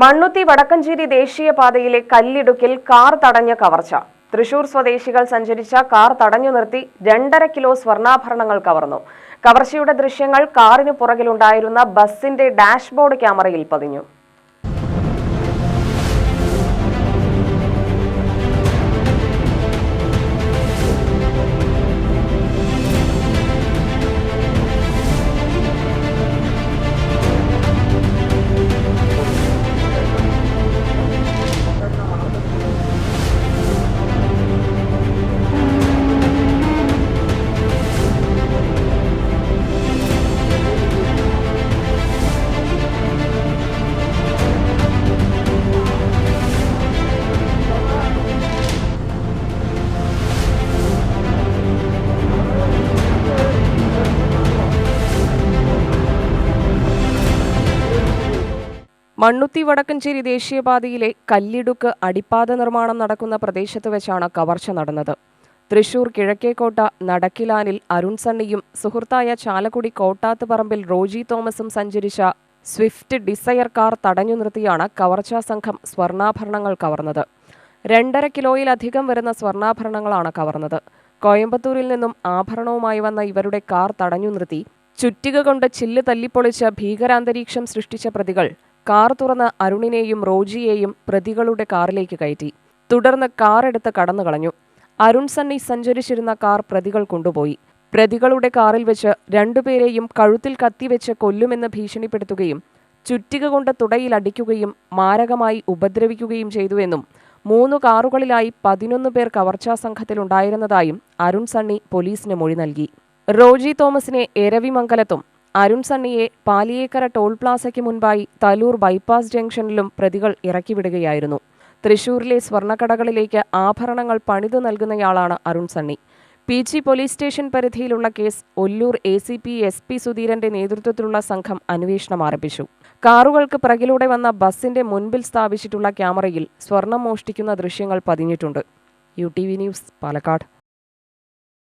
മണ്ണുത്തി വടക്കഞ്ചേരി ദേശീയപാതയിലെ കല്ലിടുക്കിൽ കാർ തടഞ്ഞ കവർച്ച. തൃശൂർ സ്വദേശികൾ സഞ്ചരിച്ച കാർ തടഞ്ഞു നിർത്തി രണ്ടര കിലോ സ്വർണാഭരണങ്ങൾ കവർന്നു. കവർച്ചയുടെ ദൃശ്യങ്ങൾ കാറിന് പുറകിലുണ്ടായിരുന്ന ബസിന്റെ ഡാഷ്ബോർഡ് ക്യാമറയിൽ പതിഞ്ഞു. മണ്ണുത്തി വടക്കഞ്ചേരി ദേശീയപാതയിലെ കല്ലിടുക്ക് അടിപ്പാത നിർമ്മാണം നടക്കുന്ന പ്രദേശത്ത് വെച്ചാണ് കവർച്ച നടന്നത്. തൃശൂർ കിഴക്കേക്കോട്ട നടക്കിലാനിൽ അരുൺ സണ്ണിയും സുഹൃത്തായ ചാലക്കുടി കോട്ടാത്ത് പറമ്പിൽ റോജി തോമസും സഞ്ചരിച്ച സ്വിഫ്റ്റ് ഡിസയർ കാർ തടഞ്ഞു നിർത്തിയാണ് കവർച്ചാ സംഘം സ്വർണാഭരണങ്ങൾ കവർന്നത്. രണ്ടര കിലോയിലധികം വരുന്ന സ്വർണാഭരണങ്ങളാണ് കവർന്നത്. കോയമ്പത്തൂരിൽ നിന്നും ആഭരണവുമായി വന്ന ഇവരുടെ കാർ തടഞ്ഞു നിർത്തി. ചുറ്റിക കൊണ്ട് ചില്ല് തല്ലിപ്പൊളിച്ച് ഭീകരാന്തരീക്ഷം സൃഷ്ടിച്ച പ്രതികൾ കാർ തുറന്ന് അരുണിനെയും റോജിയെയും പ്രതികളുടെ കാറിലേക്ക് കയറ്റി. തുടർന്ന് കാറെടുത്ത് കടന്നു കളഞ്ഞു. അരുൺ സണ്ണി സഞ്ചരിച്ചിരുന്ന കാർ പ്രതികൾ കൊണ്ടുപോയി. പ്രതികളുടെ കാറിൽ വെച്ച് രണ്ടുപേരെയും കഴുത്തിൽ കത്തിവെച്ച് കൊല്ലുമെന്ന് ഭീഷണിപ്പെടുത്തുകയും ചുറ്റിക കൊണ്ട് തുടയിൽ അടിക്കുകയും മാരകമായി ഉപദ്രവിക്കുകയും ചെയ്തുവെന്നും മൂന്ന് കാറുകളിലായി പതിനൊന്ന് പേർ കവർച്ചാ സംഘത്തിലുണ്ടായിരുന്നതായും അരുൺ സണ്ണി പോലീസിന് മൊഴി നൽകി. റോജി തോമസിനെ എരവിമംഗലത്തും അരുൺ സണ്ണിയെ പാലിയേക്കര ടോൾ പ്ലാസയ്ക്ക് മുൻപായി തലൂർ ബൈപ്പാസ് ജംഗ്ഷനിലും പ്രതികൾ ഇറക്കിവിടുകയായിരുന്നു. തൃശൂരിലെ സ്വർണക്കടകളിലേക്ക് ആഭരണങ്ങൾ പണിതു നൽകുന്നയാളാണ് Arun Sunny. P G police station പരിധിയിലുള്ള case Ollur A C P S P സുധീരന്റെ നേതൃത്വത്തിലുള്ള സംഘം അന്വേഷണം ആരംഭിച്ചു. കാറുകൾക്ക് പിറകിലൂടെ വന്ന ബസിന്റെ മുൻപിൽ സ്ഥാപിച്ചിട്ടുള്ള ക്യാമറയിൽ സ്വർണം മോഷ്ടിക്കുന്ന ദൃശ്യങ്ങൾ പതിഞ്ഞിട്ടുണ്ട്. U T V news Palakkad.